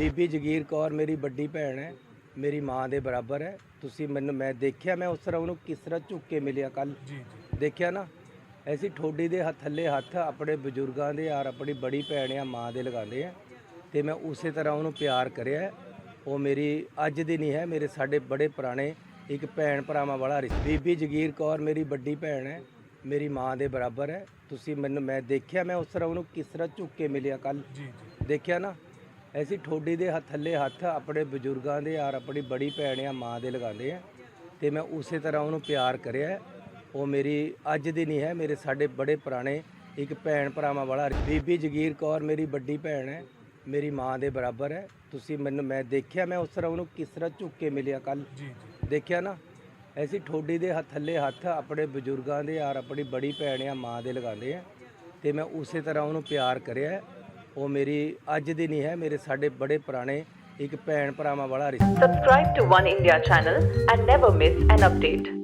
ਬੀਬੀ ਜਗੀਰ ਕੌਰ ਮੇਰੀ ਵੱਡੀ ਭੈਣ ਹੈ ਮੇਰੀ ਮਾਂ ਦੇ ਬਰਾਬਰ ਹੈ। ਤੁਸੀਂ ਮੈਨੂੰ ਮੈਂ ਦੇਖਿਆ ਮੈਂ ਉਸ ਤਰ੍ਹਾਂ ਉਹਨੂੰ ਕਿਸ ਤਰ੍ਹਾਂ ਝੁੱਕ ਕੇ ਮਿਲਿਆ ਕੱਲ ਜੀ ਜੀ। ਦੇਖਿਆ ਨਾ ਐਸੀ ਠੋਡੀ ਦੇ ਹੱਥ ਥੱਲੇ ਹੱਥ ਆਪਣੇ ਬਜ਼ੁਰਗਾਂ ਦੇ ਯਾਰ ਆਪਣੀ ਬੜੀ ਭੈਣ ਆ ਮਾਂ ਦੇ ਲਗਾਉਂਦੇ ਆ। ਤੇ ਮੈਂ ਉਸੇ ਤਰ੍ਹਾਂ ਉਹਨੂੰ ਪਿਆਰ ਕਰਿਆ। ਉਹ ਮੇਰੀ ਅੱਜ ਦੀ ਨਹੀਂ ਹੈ ਮੇਰੇ ਸਾਡੇ ਬੜੇ ਪੁਰਾਣੇ ਇੱਕ ਭੈਣ ਭਰਾਵਾਂ ਵਾਲਾ ਰਿਸ਼ਤਾ। ਬੀਬੀ ਜਗੀਰ ਕੌਰ ਮੇਰੀ ਵੱਡੀ ਭੈਣ ਹੈ ਮੇਰੀ ਮਾਂ ਦੇ ਬਰਾਬਰ ਹੈ। ਤੁਸੀਂ ਮੈਨੂੰ ਮੈਂ ਦੇਖਿਆ ਮੈਂ ਉਸ ਤਰ੍ਹਾਂ ਉਹਨੂੰ ਕਿਸ ਤਰ੍ਹਾਂ ਝੁੱਕ ਕੇ ਮਿਲਿਆ ਕੱਲ ਜੀ ਜੀ। ਦੇਖਿਆ ਨਾ ਐਸੀ ਠੋਡੀ ਦੇ ਹੱਥ ਥੱਲੇ ਹੱਥ ਆਪਣੇ ਬਜ਼ੁਰਗਾਂ ਦੇ ਯਾਰ ਆਪਣੀ ਬੜੀ ਭੈਣ ਆ ਮਾਂ ਦੇ ਲਗਾਉਂਦੇ ਆ ਤੇ ਮੈਂ ਉਸੇ ਤਰ੍ਹਾਂ ਉਹਨੂੰ ਪਿਆਰ ਕਰਿਆ। ਉਹ ਮੇਰੀ ਅੱਜ ਦੀ ਨਹੀਂ ਹੈ ਮੇਰੇ ਸਾਡੇ ਬੜੇ ਪੁਰਾਣੇ ਇੱਕ ਭੈਣ ਭਰਾਵਾਂ ਵਾਲਾ। ਬੀਬੀ ਜਗੀਰ ਕੌਰ ਮੇਰੀ ਵੱਡੀ ਭੈਣ ਹੈ ਮੇਰੀ ਮਾਂ ਦੇ ਬਰਾਬਰ ਹੈ ਤੁਸੀਂ ਮੈਨੂੰ ਮੈਂ ਦੇਖਿਆ ਮੈਂ ਉਸ ਤਰ੍ਹਾਂ ਉਹਨੂੰ ਕਿਸ ਤਰ੍ਹਾਂ ਝੁੱਕ ਕੇ ਮਿਲਿਆ ਕੱਲ ਜੀ ਦੇਖਿਆ ਨਾ ਐਸੀ ਠੋਡੀ ਦੇ ਹੱਥ ਥੱਲੇ ਹੱਥ ਆਪਣੇ ਬਜ਼ੁਰਗਾਂ ਦੇ ਯਾਰ ਆਪਣੀ ਬੜੀ ਭੈਣ ਆ ਮਾਂ ਦੇ ਲਗਾਉਂਦੇ ਆ ਤੇ ਮੈਂ ਉਸੇ ਤਰ੍ਹਾਂ ਉਹਨੂੰ ਪਿਆਰ ਕਰਿਆ। ਉਹ ਮੇਰੀ ਅੱਜ ਦੀ ਨਹੀਂ ਹੈ ਮੇਰੇ ਸਾਡੇ ਬੜੇ ਪੁਰਾਣੇ ਇੱਕ ਭੈਣ ਭਰਾਵਾਂ ਵਾਲਾ ਰਿਸ਼ਤਾ subscribe to One India channel and never miss an update